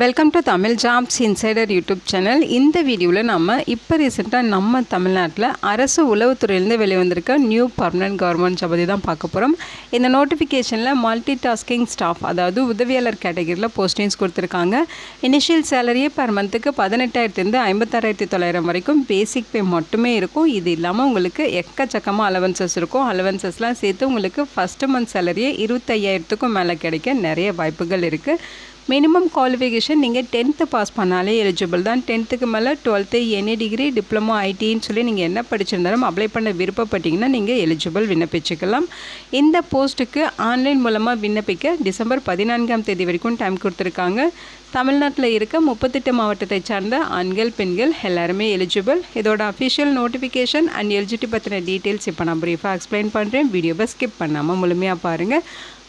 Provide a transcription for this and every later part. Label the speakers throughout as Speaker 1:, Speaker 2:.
Speaker 1: Welcome to Tamil jobs insider YouTube channel இந்த வீடியோவில் நம்ம இப்போ ரீசெண்டாக நம்ம தமிழ்நாட்டில் அரசு உளவுத்துறையிலேருந்து வெளிவந்திருக்க நியூ பர்மனன்ட் கவர்மெண்ட் ஜாப் பற்றி தான் பார்க்க போகிறோம் இந்த நோட்டிஃபிகேஷனில் மல்டி டாஸ்கிங் ஸ்டாஃப் அதாவது உதவியாளர் கேட்டகரியில் போஸ்டிங்ஸ் கொடுத்துருக்காங்க. இனிஷியல் சேலரியே பர் மந்த்துக்கு பதினெட்டாயிரத்துலேருந்து ஐம்பத்தாறாயிரத்தி தொள்ளாயிரம் வரைக்கும் பேசிக் பே மட்டுமே இருக்கும். இது இல்லாமல் உங்களுக்கு எக்கச்சக்கமாக அலவன்சஸ் இருக்கும். அலவன்சஸ்லாம் சேர்த்து உங்களுக்கு ஃபஸ்ட்டு மந்த் சேலரியே இருபத்தையாயிரத்துக்கும் மேலே கிடைக்க நிறைய வாய்ப்புகள் இருக்குது மினிமம் குவாலிஃபிகேஷன் நீங்கள் டென்த்து பாஸ் பண்ணாலே எலிஜிபிள் தான். டென்த்துக்கு மேலே டுவெல்த்து எனி டிகிரி டிப்ளமோ ஐடின்னு சொல்லி நீங்கள் என்ன படிச்சிருந்தாலும் அப்ளை பண்ண விருப்பப்பட்டீங்கன்னா நீங்கள் எலிஜிபிள் விண்ணப்பிச்சுக்கலாம். இந்த போஸ்ட்டுக்கு ஆன்லைன் மூலமாக விண்ணப்பிக்க டிசம்பர் பதினான்காம் தேதி வரைக்கும் டைம் கொடுத்துருக்காங்க. தமிழ்நாட்டில் இருக்க முப்பத்தெட்டு மாவட்டத்தை சார்ந்த ஆண்கள் பெண்கள் எல்லாருமே எலிஜிபிள் இதோட அஃபிஷியல் நோட்டிஃபிகேஷன் அண்ட் எலிஜிட்டி பற்றின டீட்டெயில்ஸ் இப்போ நான் ப்ரீஃபாக எக்ஸ்பிளைன் பண்ணுறேன் வீடியோவை ஸ்கிப் பண்ணாமல் முழுமையாக பாருங்கள்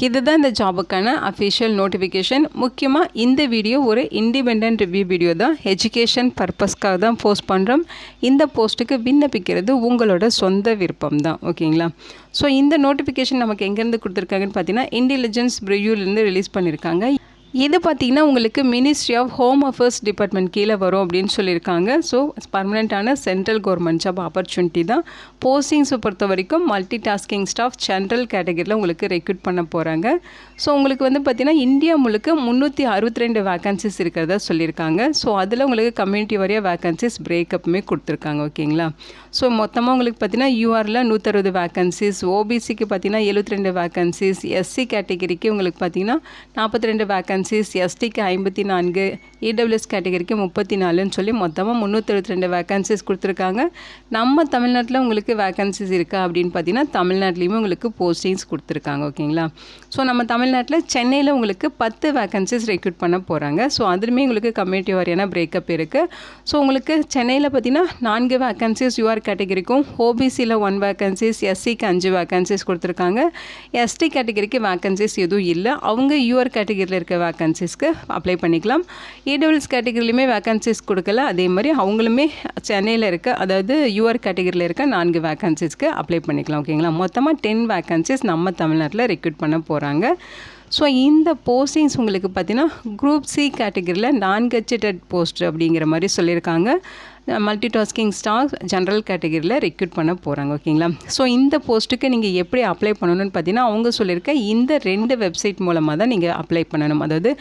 Speaker 1: இதுதான் இந்த ஜாபுக்கான அஃபிஷியல் நோட்டிஃபிகேஷன் முக்கியமாக இந்த வீடியோ ஒரு இண்டிபெண்ட் ரிவ்யூ வீடியோ தான். எஜுகேஷன் பர்பஸ்க்காக தான் போஸ்ட் பண்ணுறோம் இந்த போஸ்ட்டுக்கு விண்ணப்பிக்கிறது உங்களோட சொந்த விருப்பம் தான். ஓகேங்களா? ஸோ இந்த நோட்டிஃபிகேஷன் நமக்கு எங்கேருந்து கொடுத்துருக்காங்கன்னு பார்த்தீங்கன்னா இன்டெலிஜென்ஸ் ப்ரிவியூலேருந்து ரிலீஸ் பண்ணியிருக்காங்க இது பார்த்திங்கன்னா உங்களுக்கு ministry of home affairs department கீழே வரும் அப்படின்னு சொல்லியிருக்காங்க. ஸோ பர்மனெண்ட்டான சென்ட்ரல் கவர்மெண்ட் ஜாப் ஆப்பர்ச்சுனிட்டி தான். போஸ்டிங்ஸை பொறுத்த வரைக்கும் மல்டி டாஸ்கிங் ஸ்டாஃப் ஜென்ரல் கேட்டகரியில் உங்களுக்கு ரெக்ரூட் பண்ண போகிறாங்க ஸோ உங்களுக்கு வந்து பார்த்திங்கன்னா இந்தியா முழுக்க முந்நூற்றி அறுபத்தி ரெண்டு வேக்கன்சிஸ் இருக்கிறதா சொல்லியிருக்காங்க. ஸோ அதில் உங்களுக்கு கம்யூனிட்டி வரைய வேக்கன்சிஸ் பிரேக்கப்புமே கொடுத்துருக்காங்க ஓகேங்களா? ஸோ மொத்தமாக உங்களுக்கு பார்த்தீங்கன்னா யூஆரில் நூற்றறுபது வேக்கன்சிஸ் ஓபிசிக்கு பார்த்தீங்கன்னா எழுபத்தி ரெண்டு வேக்கன்சிஸ் எஸ்சி கேட்டகரிக்கு உங்களுக்கு பார்த்தீங்கன்னா நாற்பத்தி ரெண்டு வேக்கன்சி வேக்கன்சிஸ் எஸ்டிக்கு ஐம்பத்தி நான்கு இடபிள்யூஎஸ் கேட்டகரிக்கு முப்பத்தி நாலுன்னு சொல்லி மொத்தமாக முந்நூற்றி ரெண்டு வேக்கன்சிஸ் கொடுத்துருக்காங்க. நம்ம தமிழ்நாட்டில் உங்களுக்கு வேக்கன்சிஸ் இருக்கா அப்படின்னு பார்த்தீங்கன்னா தமிழ்நாட்டிலையுமே உங்களுக்கு போஸ்டிங்ஸ் கொடுத்துருக்காங்க ஓகேங்களா? ஸோ நம்ம தமிழ்நாட்டில் சென்னையில் உங்களுக்கு பத்து வேக்கன்சிஸ் ரெக்ரூட் பண்ண போகிறாங்க ஸோ அதுலேயுமே உங்களுக்கு கம்யூனிட்டி வாரியான பிரேக்கப் இருக்குது ஸோ உங்களுக்கு சென்னையில் பார்த்தீங்கன்னா நான்கு வேக்கன்சிஸ் யூஆர் கேட்டகரிக்கும் ஓபிசியில் ஒன் வேக்கன்சிஸ் எஸ்சிக்கு அஞ்சு வேக்கன்சிஸ் கொடுத்துருக்காங்க. எஸ்டி கேட்டகரிக்கு வேக்கன்சிஸ் எதுவும் இல்லை. அவங்க யூஆர் கேட்டகரியில் இருக்க வேக்கன்சிஸ்க்கு அப்ளை பண்ணிக்கலாம். இடபிள்ஸ் கேட்டகரிலையுமே வேக்கன்சிஸ் கொடுக்கல. அதே மாதிரி அவங்களுமே சென்னையில் இருக்க அதாவது யூஆர் கேட்டகரியில் இருக்க நான்கு வேக்கன்சிஸ்க்கு அப்ளை பண்ணிக்கலாம் ஓகேங்களா மொத்தமாக டென் வேக்கன்சிஸ் நம்ம தமிழ்நாட்டில் ரெக்ரூட் பண்ண போகிறாங்க ஸோ இந்த போஸ்டிங்ஸ் உங்களுக்கு பார்த்தீங்கன்னா குரூப் சி கேட்டகரியில் நான் கட்சிட்டட் போஸ்ட் அப்படிங்கிற மாதிரி சொல்லியிருக்காங்க. மல்டி டாஸ்கிங் ஸ்டாஃப் ஜென்ரல் கேட்டகரியில் ரெக்ரூட் பண்ண போகிறாங்க ஓகேங்களா ஸோ இந்த போஸ்ட்டுக்கு நீங்கள் எப்படி அப்ளை பண்ணணும்னு பார்த்தீங்கன்னா அவங்க சொல்லியிருக்க இந்த ரெண்டு வெப்சைட் மூலமாக தான் நீங்கள் அப்ளை பண்ணணும். அதாவது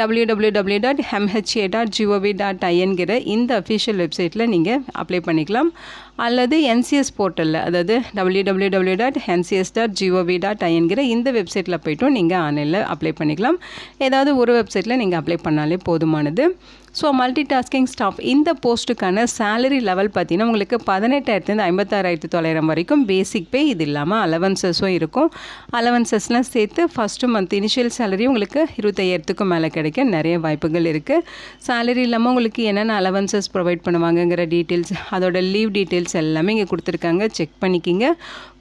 Speaker 1: W W W dot MHA dot GOV dot ஐஎன்கிற இந்த அஃபிஷியல் வெப்சைட்டில் நீங்கள் அப்ளை பண்ணிக்கலாம். அல்லது என்சிஎஸ் போர்ட்டலில் அதாவது W W W dot NCS dot GOV dot ஐஎன்கிற இந்த வெப்சைட்டில் போய்ட்டும் நீங்கள் ஆன்லைனில் அப்ளை பண்ணிக்கலாம். ஏதாவது ஒரு வெப்சைட்டில் நீங்கள் அப்ளை பண்ணாலே போதுமானது. ஸோ மல்டி டாஸ்கிங் ஸ்டாஃப் இந்த போஸ்ட்டுக்கான சேலரி லெவல் பார்த்தீங்கன்னா உங்களுக்கு பதினெட்டாயிரத்துலேருந்து ஐம்பத்தாறாயிரத்து தொள்ளாயிரம் வரைக்கும் பேசிக் பே இது இல்லாமல் அலவன்சஸும் இருக்கும். அலவன்சஸ்லாம் சேர்த்து ஃபஸ்ட்டு மந்த் இனிஷியல் சேலரி உங்களுக்கு இருபத்தையாயிரத்துக்கும் மேலே கிடைக்க நிறைய வாய்ப்புகள் இருக்குது சேலரி இல்லாமல் உங்களுக்கு என்னென்ன அலவன்சஸ் ப்ரொவைட் பண்ணுவாங்கங்கிற டீட்டெயில்ஸ் அதோட லீவ் டீட்டெயில்ஸ் எல்லாமே இங்கே கொடுத்துருக்காங்க. செக் பண்ணிக்கிங்க.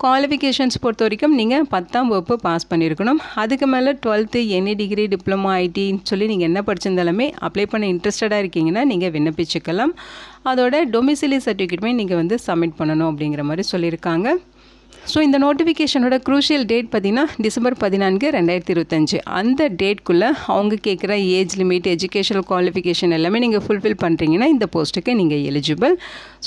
Speaker 1: குவாலிஃபிகேஷன்ஸ் பொறுத்த வரைக்கும் நீங்கள் பத்தாம் வகுப்பு பாஸ் பண்ணியிருக்கணும். அதுக்கு மேலே டுவெல்த்து எனி டிகிரி டிப்ளமோ ஐடின்னு சொல்லி நீங்கள் என்ன படிச்சிருந்தாலுமே அப்ளை பண்ண இன்ட்ரெஸ்டடாக இருக்கீங்கன்னா நீங்கள் விண்ணப்பிச்சுக்கலாம். அதோட டொமிசிலி சர்டிஃபிகேட்டுமே நீங்கள் வந்து சப்மிட் பண்ணணும் அப்படிங்கிற மாதிரி சொல்லியிருக்காங்க. ஸோ இந்த நோட்டிஃபிகேஷனோட க்ரூஷியல் டேட் பார்த்திங்கன்னா டிசம்பர் பதினான்கு ரெண்டாயிரத்தி இருபத்தஞ்சு. அந்த டேட்குள்ளே அவங்க கேட்குற ஏஜ் லிமிட் எஜுகேஷனல் குவாலிஃபிகேஷன் எல்லாமே நீங்கள் ஃபுல்ஃபில் பண்ணுறீங்கன்னா இந்த போஸ்ட்டுக்கு நீங்கள் எலிஜிபிள்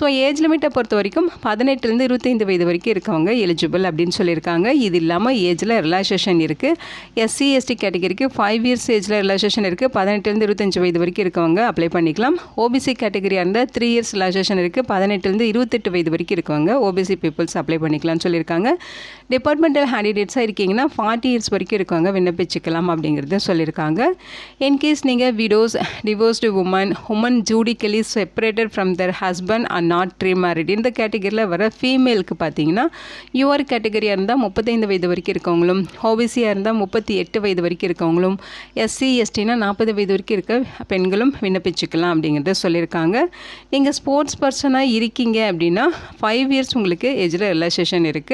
Speaker 1: ஸோ ஏஜ் லிமிட்டை பொறுத்த வரைக்கும் பதினெட்டுலேருந்து இருபத்தைந்து வயது வரைக்கும் இருக்கவங்க எலிஜிபிள் அப்படின்னு சொல்லியிருக்காங்க. இது இல்லாமல் ஏஜில் ரிலாக்ஸேஷன் இருக்குது எஸ்சி எஸ்டி கேட்டகரிக்கு ஃபைவ் இயர்ஸ் ஏஜில் ரிலாக்ஸேஷன் இருக்குது பதினெட்டுலேருந்து இருபத்தஞ்சு வயது வரைக்கும் இருக்கவங்க அப்ளை பண்ணிக்கலாம். ஓபிசி கேட்டகரியாக இருந்தால் த்ரீ இயர்ஸ் ரிலாக்ஸேஷன் இருக்குது பதினெட்டுலேருந்து இருபத்தெட்டு வயது வரைக்கும் இருக்கவங்க ஓபிசி பீப்புள்ஸ் அப்ளை பண்ணிக்கலாம்னு சொல்லியிருக்காங்க. சொல்லியிருக்காங்க. டிபார்ட்மெண்டல் ஹேண்டிடேட்ஸாக இருக்கீங்கன்னா ஃபார்ட்டி இயர்ஸ் வரைக்கும் இருக்கவங்க விண்ணப்பிச்சுக்கலாம் அப்படிங்கிறத சொல்லியிருக்காங்க. இன்கேஸ் நீங்கள் widows divorced women women judicially separated from their husband are not remarried இந்த கேட்டகரியில் வர ஃபீமேலுக்கு பார்த்தீங்கன்னா யூஆர் கேட்டகரியாக இருந்தால் முப்பத்தைந்து வயது வரைக்கும் இருக்கவங்களும் ஓபிசியாக இருந்தால் முப்பத்தி எட்டு வயது வரைக்கும் இருக்கவங்களும் எஸ்சி எஸ்டினா நாற்பது வயது வரைக்கும் இருக்க பெண்களும் விண்ணப்பிச்சுக்கலாம் அப்படிங்கிறத சொல்லியிருக்காங்க. நீங்கள் ஸ்போர்ட்ஸ் பர்சனாக இருக்கீங்க அப்படின்னா ஃபைவ் இயர்ஸ் உங்களுக்கு ஏஜில் ரிலாக்ஸேஷன் இருக்குது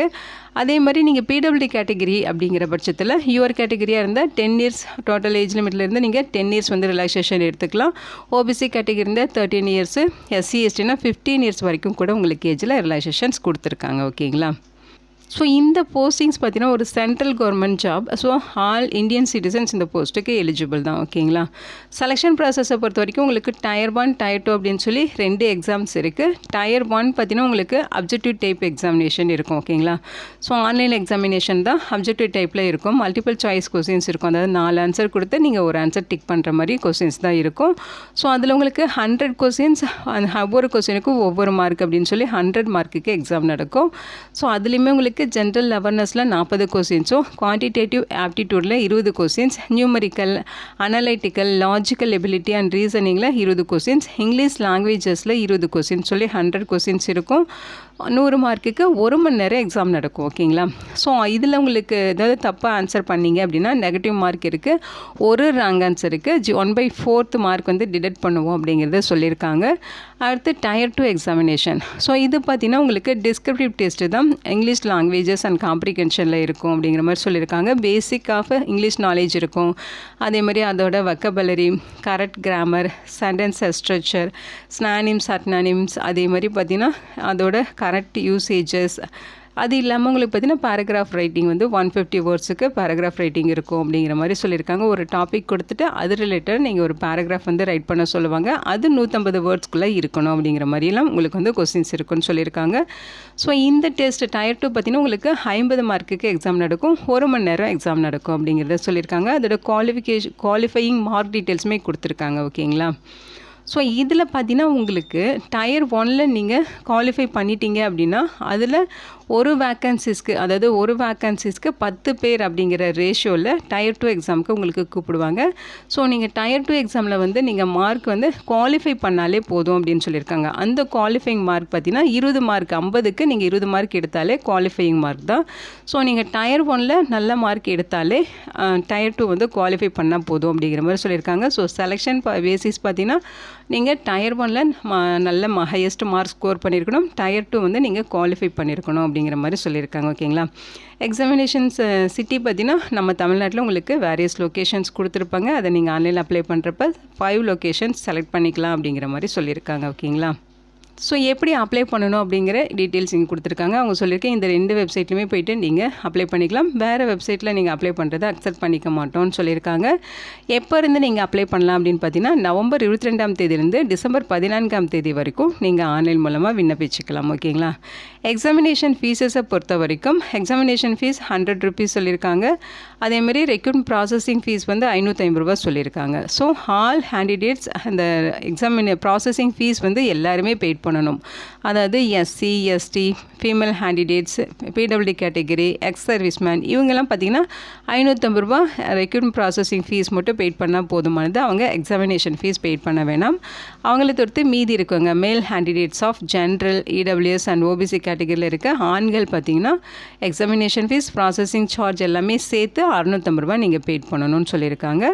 Speaker 1: அதே மாதிரி நீங்கள் பிடபிள்யூ கேட்டகரி அப்படிங்கிற பட்சத்தில் யுவர் கேட்டகரியாக இருந்தால் டென் இயர்ஸ் டோட்டல் ஏஜ் லிமிட்லேருந்து நீங்கள் டென் இயர்ஸ் வந்து ரிலாக்ஸேஷன் எடுத்துக்கலாம். ஓபிசி கேட்டகரி இருந்தால் தேர்ட்டின் இயர்ஸு எஸ்சி எஸ்டினா ஃபிஃப்டீன் இயர்ஸ் வரைக்கும் கூட உங்களுக்கு ஏஜில் ரிலாக்ஸேஷன்ஸ் கொடுத்துருக்காங்க ஓகேங்களா ஸோ இந்த போஸ்டிங்ஸ் பார்த்தீங்கன்னா ஒரு central government job so all Indian citizens இந்த போஸ்ட்டுக்கு எலிஜிபிள் தான் ஓகேங்களா செலெக்ஷன் ப்ராசஸை பொறுத்த வரைக்கும் உங்களுக்கு டயர் ஒன் டயர் டூ அப்படின்னு சொல்லி ரெண்டு எக்ஸாம்ஸ் இருக்குது டயர் ஒன் பார்த்தீங்கன்னா உங்களுக்கு அப்ஜெக்டிவ் டைப் எக்ஸாமினேஷன் இருக்கும் ஓகேங்களா ஸோ ஆன்லைன் எக்ஸாமினேஷன் தான் அப்ஜெக்டிவ் டைப்பில் இருக்கும். மல்டிபிள் சாய்ஸ் கொஸ்டின்ஸ் இருக்கும். அதாவது நாலு ஆன்சர் கொடுத்து நீங்கள் ஒரு ஆன்சர் டிக் பண்ணுற மாதிரி கொஸ்டின்ஸ் தான் இருக்கும். ஸோ அதில் உங்களுக்கு ஹண்ட்ரட் கொஸ்டின்ஸ் ஒவ்வொரு கொஸ்டினுக்கும் ஒவ்வொரு மார்க் அப்படின்னு சொல்லி ஹண்ட்ரட் மார்க்குக்கு எக்ஸாம் நடக்கும். ஸோ அதுலேயுமே உங்களுக்கு உங்களுக்கு ஜென்ரல் அவேர்னஸில் நாற்பது கொஸ்டின்ஸும் குவான்டிடேட்டிவ் ஆப்டிடியூடில் இருபது questions numerical analytical logical ability and ரீசனிங்கில் இருபது கொஸ்டின்ஸ் இங்கிலீஷ் லாங்குவேஜஸில் இருபது கொஸ்டின்ஸ் சொல்லி ஹண்ட்ரட் கொஸ்டின்ஸ் இருக்கும். நூறு மார்க்குக்கு ஒரு மணி நேரம் எக்ஸாம் நடக்கும். ஓகேங்களா ஸோ இதில் உங்களுக்கு ஏதாவது தப்பாக ஆன்சர் பண்ணீங்க அப்படின்னா நெகட்டிவ் மார்க் இருக்குது ஒரு ராங் ஆன்சருக்கு ஜி ஒன் பை ஃபோர்த் மார்க் வந்து டிடெக்ட் பண்ணுவோம் அப்படிங்கிறத சொல்லியிருக்காங்க. அடுத்து டயர் டூ எக்ஸாமினேஷன் ஸோ இது பார்த்திங்கன்னா உங்களுக்கு டிஸ்கிரிப்டிவ் டெஸ்ட்டு தான் இங்கிலீஷ் லாங்குவேஜஸ் அண்ட் காம்ப்ரிகென்ஷனில் இருக்கும் அப்படிங்கிற மாதிரி சொல்லியிருக்காங்க. பேசிக் ஆஃப் இங்கிலீஷ் நாலேஜ் இருக்கும். அதே மாதிரி அதோட vocabulary correct grammar sentence structure synonyms antonyms அதே மாதிரி பார்த்திங்கன்னா அதோட கரெக்ட் யூசேஜஸ் அது இல்லாமல் உங்களுக்கு பார்த்தீங்கன்னா பேராகிராஃப் ரைட்டிங் வந்து ஒன் ஃபிஃப்டி வேர்ட்ஸுக்கு பேராகிராஃப் ரைட்டிங் இருக்கும் அப்படிங்கிற மாதிரி சொல்லியிருக்காங்க. ஒரு டாபிக் கொடுத்துட்டு அது ரிலேட்டட் நீங்கள் ஒரு பேராகிராஃப் வந்து ரைட் பண்ண சொல்லுவாங்க. அது நூற்றம்பது வேர்ட்ஸ்க்குள்ளே இருக்கணும் அப்படிங்கிற மாதிரிலாம் உங்களுக்கு வந்து கொஸ்டின்ஸ் இருக்குன்னு சொல்லியிருக்காங்க. ஸோ இந்த டெஸ்ட் டயர் டூ பார்த்தீங்கன்னா உங்களுக்கு ஐம்பது மார்க்குக்கு எக்ஸாம் நடக்கும். ஒரு மணி நேரம் எக்ஸாம் நடக்கும் அப்படிங்கிறத சொல்லியிருக்காங்க. அதோட குவாலிஃபிகேஷன் குவாலிஃபையிங் மார்க் டீட்டெயில்ஸுமே கொடுத்துருக்காங்க. ஓகேங்களா ஸோ இதில் பார்த்தீங்கன்னா உங்களுக்கு டயர் ஒனில் நீங்கள் குவாலிஃபை பண்ணிட்டீங்க அப்படின்னா அதில் ஒரு வேக்கன்சிஸ்க்கு அதாவது ஒரு வேக்கன்சிஸ்க்கு பத்து பேர் அப்படிங்கிற ரேஷியோவில் டயர் டூ எக்ஸாமுக்கு உங்களுக்கு கூப்பிடுவாங்க. ஸோ நீங்கள் டயர் டூ எக்ஸாமில் வந்து நீங்கள் மார்க் வந்து குவாலிஃபை பண்ணாலே போதும் அப்படின்னு சொல்லியிருக்காங்க. அந்த குவாலிஃபைங் மார்க் பார்த்தீங்கன்னா இருபது மார்க் ஐம்பதுக்கு நீங்கள் இருபது மார்க் எடுத்தாலே குவாலிஃபையிங் மார்க் தான். ஸோ நீங்கள் டயர் ஒனில் நல்ல மார்க் எடுத்தாலே டயர் டூ வந்து குவாலிஃபை பண்ணால் போதும் அப்படிங்கிற மாதிரி சொல்லியிருக்காங்க. ஸோ செலெக்ஷன் பேசிஸ் பார்த்தீங்கன்னா நீங்கள் டயர் ஒனில் நல்ல ஹையஸ்ட் மார்க் ஸ்கோர் பண்ணியிருக்கணும். டயர் டூ வந்து நீங்கள் குவாலிஃபை பண்ணியிருக்கணும் அப்படின்னு அப்படிங்கிற மாதிரி சொல்லியிருக்காங்க ஓகேங்களா? எக்ஸாமினேஷன்ஸ் சிட்டி பார்த்தீங்கன்னா நம்ம தமிழ்நாட்டில் உங்களுக்கு வேரியஸ் லொக்கேஷன்ஸ் கொடுத்துருப்பாங்க. அதை நீங்கள் ஆன்லைனில் அப்ளை பண்ணுறப்ப ஃபைவ் லொக்கேஷன்ஸ் செலக்ட் பண்ணிக்கலாம் அப்படிங்கிற மாதிரி சொல்லியிருக்காங்க ஓகேங்களா? ஸோ எப்படி அப்ளை பண்ணணும் அப்படிங்கிற டீட்டெயில்ஸ் இங்கே கொடுத்துருக்காங்க. அவங்க சொல்லியிருக்கேன் இந்த ரெண்டு வெப்சைட்லையுமே போயிட்டு நீங்கள் அப்ளை பண்ணிக்கலாம். வேறு வெப்சைட்டில் நீங்கள் அப்ளை பண்ணுறதை அக்செப்ட் பண்ணிக்க மாட்டோம்னு சொல்லியிருக்காங்க. எப்போ இருந்து நீங்கள் அப்ளை பண்ணலாம் அப்படின்னு பார்த்தீங்கன்னா நவம்பர் இருபத்தி ரெண்டாம் தேதியிலேருந்து டிசம்பர் பதினான்காம் தேதி வரைக்கும் நீங்கள் ஆன்லைன் மூலமாக விண்ணப்பிச்சுக்கலாம் ஓகேங்களா? எக்ஸாமினேஷன் ஃபீஸஸை பொறுத்த வரைக்கும் எக்ஸாமினேஷன் ஃபீஸ் ஹண்ட்ரட் ருபீஸ் சொல்லியிருக்காங்க. அதேமாதிரி ரெக்யூட் ப்ராசஸிங் ஃபீஸ் வந்து ஐநூற்றி ஐம்பது ரூபா சொல்லியிருக்காங்க. ஸோ ஆல் ஹேண்டிடேட்ஸ் அந்த எக்ஸாமின் ப்ராசஸிங் ஃபீஸ் வந்து எல்லாருமே பெய்ட் பண்ணணும். அதாவது SC ST female candidates PW category ex service man இவங்கெல்லாம் பார்த்திங்கன்னா ஐநூற்றம்பது ரூபா ரெக்யூட்மெண்ட் ப்ராசஸிங் ஃபீஸ் மட்டும் பெய்ட் பண்ணால் போதுமானது. அவங்க எக்ஸாமினேஷன் ஃபீஸ் பெய்ட் பண்ண வேணாம். அவங்கள தொடுத்து மீதி இருக்குங்க male candidates of general EWS and OBC கேட்டகரியில் இருக்க ஆண்கள் பார்த்திங்கன்னா எக்ஸாமினேஷன் ஃபீஸ் ப்ராசஸிங் சார்ஜ் எல்லாமே சேர்த்து அறுநூற்றம்பது ரூபா நீங்கள் பெய்ட் பண்ணணும்னு சொல்லியிருக்காங்க.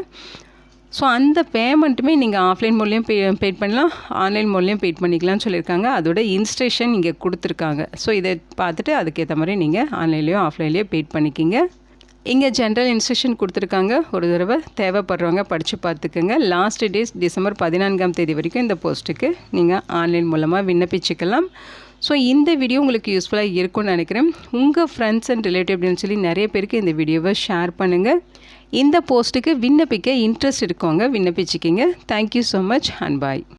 Speaker 1: ஸோ அந்த பேமெண்ட்டுமே நீங்கள் ஆஃப்லைன் மூலியம் பே பெயிட் பண்ணலாம். ஆன்லைன் மூலியம் பெயிட் பண்ணிக்கலாம்னு சொல்லியிருக்காங்க. அதோட இன்ஸ்ட்ரேஷன் இங்கே கொடுத்துருக்காங்க. ஸோ இதை பார்த்துட்டு அதுக்கேற்ற மாதிரி நீங்கள் ஆன்லைன்லேயோ ஆஃப்லைன்லேயோ பெயிட் பண்ணிக்கிங்க. இங்கே ஜென்ரல் இன்ஸ்ட்ரக்ஷன் கொடுத்துருக்காங்க. ஒரு தடவை தேவைப்படுறவங்க படித்து பார்த்துக்கோங்க. லாஸ்ட் டேஸ் டிசம்பர் பதினான்காம் தேதி வரைக்கும் இந்த போஸ்ட்டுக்கு நீங்கள் ஆன்லைன் மூலமாக விண்ணப்பிச்சுக்கலாம். ஸோ இந்த வீடியோ உங்களுக்கு யூஸ்ஃபுல்லாக இருக்கும்னு நினைக்கிறேன். உங்கள் ஃப்ரெண்ட்ஸ் அண்ட் ரிலேட்டிவ் அப்படின்னு சொல்லி நிறைய பேருக்கு இந்த வீடியோவை ஷேர் பண்ணுங்கள் இந்த போஸ்ட்டுக்கு விண்ணப்பிக்க இன்ட்ரெஸ்ட் இருக்கவங்க விண்ணப்பிச்சுக்கிங்க. Thank you so much and bye